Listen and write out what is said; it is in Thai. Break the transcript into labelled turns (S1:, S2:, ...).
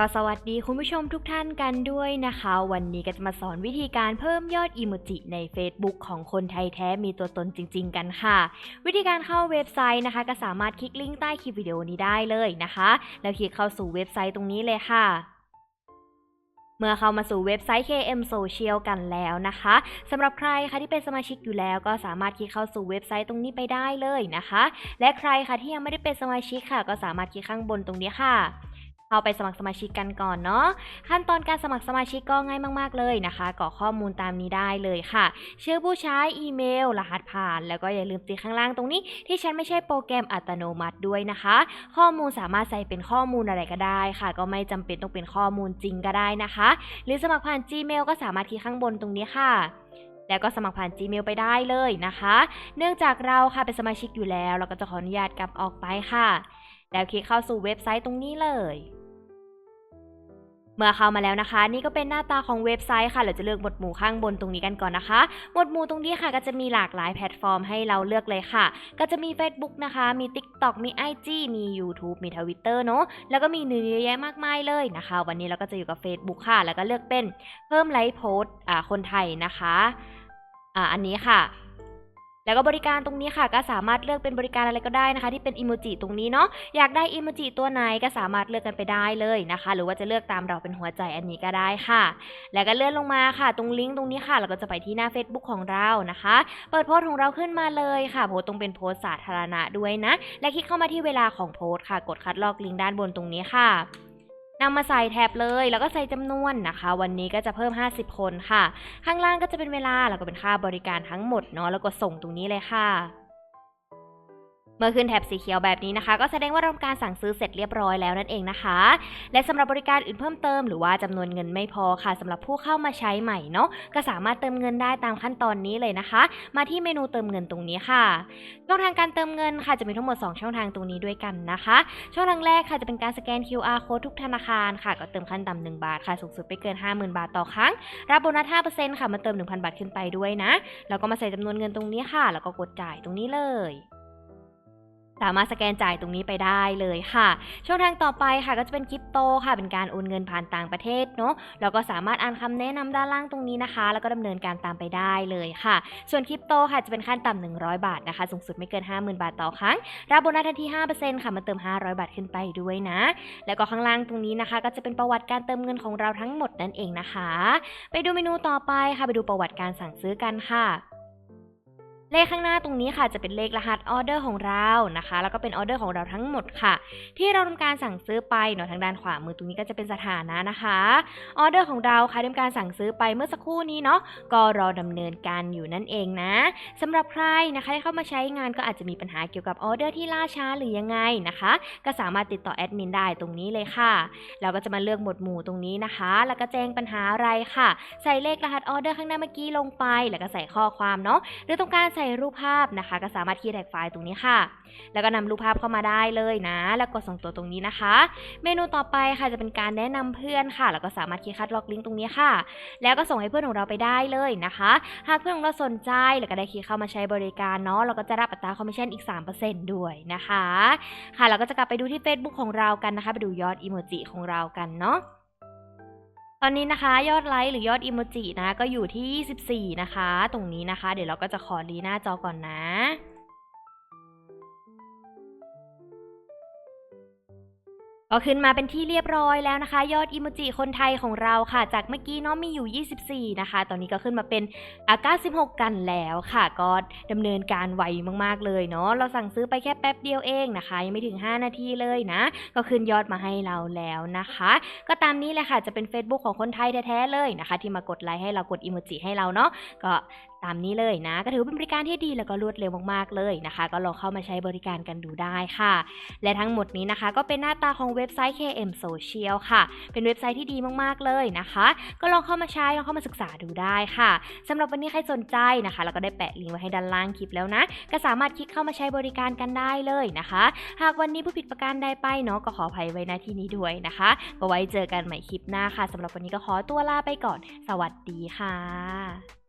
S1: ก็สวัสดีคุณผู้ชมทุกท่านกันด้วยนะคะ วันนี้ก็จะมาสอนวิธีการเพิ่มยอดอีโมจิใน Facebook ของคนไทยแท้มีตัวตนจริง ๆ กันค่ะ วิธีการเข้าเว็บไซต์นะคะ ก็สามารถคลิกลิงก์ใต้คลิปวิดีโอนี้ได้เลยนะคะ แล้วคลิกเข้าสู่เว็บไซต์ตรงนี้เลยค่ะเมื่อเข้ามาสู่เว็บไซต์ KM Social กันแล้วนะคะสำหรับใครคะที่เป็นสมาชิกอยู่แล้ว ก็สามารถคลิกเข้าสู่เว็บไซต์ตรงนี้ไปได้เลยนะคะ และใครคะที่ยังไม่ได้เป็นสมาชิกค่ะ ก็สามารถคลิกข้างบนตรงนี้ค่ะ เข้าไปสมัครสมาชิกกันก่อนเนาะขั้นตอนการสมัครสมาชิกก็ง่ายมากๆเลยนะคะกรอกข้อมูลตามนี้ได้เลยค่ะ ชื่อผู้ใช้อีเมล รหัสผ่าน แล้วก็อย่าลืมติดข้างล่างตรงนี้ ที่ฉันไม่ใช่โปรแกรมอัตโนมัติด้วยนะคะ ข้อมูลสามารถใส่เป็นข้อมูลอะไรก็ได้ค่ะ ก็ไม่จำเป็นต้องเป็นข้อมูลจริงก็ได้นะคะ หรือสมัครผ่าน Gmail ก็สามารถคลิกข้างบนตรงนี้ค่ะแล้วก็สมัครผ่าน Gmail ไปได้เลยนะคะ เนื่องจากเราค่ะเป็นสมาชิกอยู่แล้ว เราก็จะขออนุญาตกลับออกไปค่ะ แล้วคลิกเข้าสู่เว็บไซต์ตรงนี้เลย เมื่อเข้ามาแล้วนะคะ นี่ก็เป็นหน้าตาของเว็บไซต์ค่ะ เราจะเลือกหมวดหมู่ข้างบนตรงนี้กันก่อนนะคะ หมวดหมู่ตรงนี้ค่ะ ก็จะมีหลากหลายแพลตฟอร์มให้เราเลือกเลยค่ะ ก็จะมี Facebook นะคะ มี TikTok มี IG มี YouTube มี Twitter เนอะแล้วก็มีเนื้อเยอะแยะมากมายเลยนะคะ วันนี้เราก็จะอยู่กับ Facebook ค่ะ แล้วก็เลือกเป็นเพิ่มไลค์โพสต์อ่าคนไทยนะคะอ่าอันนี้ค่ะ แล้วก็บริการตรงนี้ค่ะ ก็สามารถเลือกเป็นบริการอะไรก็ได้นะคะ ที่เป็นอิโมจิตรงนี้เนาะอยากได้อิโมจิตัวไหนก็สามารถเลือกกันไปได้เลยนะคะ หรือว่าจะเลือกตามเราเป็นหัวใจอันนี้ก็ได้ค่ะ แล้วก็เลื่อนลงมาค่ะ ตรงลิงก์ตรงนี้ค่ะเราก็จะไปที่หน้า Facebook ของเรานะคะ เปิดโพสต์ของเราขึ้นมาเลยค่ะ โพสต์ตรงเป็นโพสต์สาธารณะด้วยนะ และคลิกเข้ามาที่เวลาของโพสต์ค่ะ กดคัดลอกลิงก์ด้านบนตรงนี้ค่ะำมาใส่แท็บเลย แล้วก็ใส่จำนวนนะคะ วันนี้ก็จะเพิ่ม 50 คนค่ะ ข้างล่างก็จะเป็นเวลาแล้วก็เป็นค่าบริการทั้งหมดเนาะแล้วก็ส่งตรงนี้เลยค่ะ เมื่อขึ้นแถบสีเขียวแบบนี้นะคะ ก็แสดงว่าเราทำการสั่งซื้อเสร็จเรียบร้อยแล้วนั่นเองนะคะ และสำหรับบริการอื่นเพิ่มเติมหรือว่าจำนวนเงินไม่พอค่ะสำหรับผู้เข้ามาใช้ใหม่เนาะก็สามารถเติมเงินได้ตามขั้นตอนนี้เลยนะคะ มาที่เมนูเติมเงินตรงนี้ค่ะช่องทางการเติมเงินค่ะจะมีทั้งหมด 2 ช่องทางตรงนี้ด้วยกันนะคะ ช่องทางแรกค่ะจะเป็นการสแกน QR code ทุกธนาคารค่ะ ก็เติมขั้นต่ำ1บาทค่ะสูงสุดไปเกิน 50,000 บาทต่อครั้ง รับโบนัส5%ค่ะมาเติม 1,000 บาทขึ้นไปด้วยนะแล้วก็มาใส่จำนวนเงินตรงนี้ค่ะ แล้วก็กดจ่ายตรงนี้เลย สามารถสแกนจ่ายตรงนี้ไปได้เลยค่ะ ช่องทางต่อไปค่ะก็จะเป็นคริปโตค่ะ เป็นการโอนเงินผ่านต่างประเทศเนาะแล้วก็สามารถอ่านคำแนะนำด้านล่างตรงนี้นะคะ แล้วก็ดำเนินการตามไปได้เลยค่ะ ส่วนคริปโตค่ะจะเป็นขั้นต่ำ100 บาทนะคะ สูงสุดไม่เกิน 50,000 บาทต่อครั้ง รับโบนัสทันที 5%ค่ะมาเติม 500 บาทขึ้นไปด้วยนะ แล้วก็ข้างล่างตรงนี้นะคะ ก็จะเป็นประวัติการเติมเงินของเราทั้งหมดนั่นเองนะคะ ไปดูเมนูต่อไปค่ะไปดูประวัติการสั่งซื้อกันค่ะ เลขข้างหน้าตรงนี้ค่ะจะเป็นเลขรหัสออเดอร์ของเรานะคะ แล้วก็เป็นออเดอร์ของเราทั้งหมดค่ะ ที่เราทำการสั่งซื้อไปเนาะทางด้านขวามือตรงนี้ก็จะเป็นสถานะนะคะออเดอร์ของเราค่ะทำการสั่งซื้อไปเมื่อสักครู่นี้เนาะก็รอดำเนินการอยู่นั่นเองนะสำหรับใครนะคะที่เข้ามาใช้งานก็อาจจะมีปัญหาเกี่ยวกับออเดอร์ที่ล่าช้าหรือยังไงนะคะ ก็สามารถติดต่อแอดมินได้ตรงนี้เลยค่ะเราก็จะมาเลือกหมวดหมู่ตรงนี้นะคะ แล้วก็แจ้งปัญหาอะไรค่ะ ใส่เลขรหัสออเดอร์ข้างหน้าเมื่อกี้ลงไป แล้วก็ใส่ข้อความเนาะหรือต้องการใส่รูปภาพนะคะ ก็สามารถคีย์แท็กไฟล์ตรงนี้ค่ะ แล้วก็นำรูปภาพเข้ามาได้เลยนะ แล้วกดส่งตัวตรงนี้นะคะ เมนูต่อไปค่ะจะเป็นการแนะนำเพื่อนค่ะ แล้วก็สามารถคลิกคัดล็อกลิงก์ตรงนี้ค่ะ แล้วก็ส่งให้เพื่อนของเราไปได้เลยนะคะ หากเพื่อนของเราสนใจแล้วก็ได้คลิกเข้ามาใช้บริการเนาะเราก็จะรับอัตราคอมมิชชั่นอีก 3%ด้วยนะคะ ค่ะเราก็จะกลับไปดูที่ Facebook ของเรากันนะคะ ไปดูยอดอีโมจิของเรากันเนาะ ตอนนี้นะคะยอดไลค์หรือยอดอิโมจินะก็อยู่ที่ 24 นะคะ ตรงนี้นะคะ เดี๋ยวเราก็จะขอรีหน้าจอก่อนนะ ก็ขึ้นมาเป็นที่เรียบร้อยแล้วนะคะ ยอดอิโมจิคนไทยของเราค่ะ จากเมื่อกี้เนาะมีอยู่ 24 นะคะ ตอนนี้ก็ขึ้นมาเป็นอะ96กันแล้วค่ะ ก็ดำเนินการไวมากๆเลยเนาะเราสั่งซื้อไปแค่แป๊บเดียวเองนะคะ ยังไม่ถึง 5 นาทีเลยนะ ก็ขึ้นยอดมาให้เราแล้วนะคะ ก็ตามนี้แหละค่ะจะเป็น Facebook ของคนไทยแท้ๆเลยนะคะ ที่มากดไลค์ให้เรากดอิโมจิให้เราเนาะก็ตามนี้เลยนะ ก็ถือเป็นบริการที่ดีแล้วก็รวดเร็วมากๆเลยนะคะ ก็ลองเข้ามาใช้บริการกันดูได้ค่ะ และทั้งหมดนี้นะคะ ก็เป็นหน้าตาของเว็บไซต์ KM Social ค่ะ เป็นเว็บไซต์ที่ดีมากๆเลยนะคะ ก็ลองเข้ามาใช้ลองเข้ามาศึกษาดูได้ค่ะสำหรับวันนี้ใครสนใจนะคะเราก็ได้แปะลิงก์ไว้ให้ด้านล่างคลิปแล้วนะ ก็สามารถคลิกเข้ามาใช้บริการกันได้เลยนะคะ หากวันนี้ผู้ผิดประการใดไปเนาะก็ขออภัยไว้ณที่นี้ด้วยนะคะก็ไว้เจอกันใหม่คลิปหน้าค่ะสำหรับวันนี้ก็ขอตัวลาไปก่อน สวัสดีค่ะ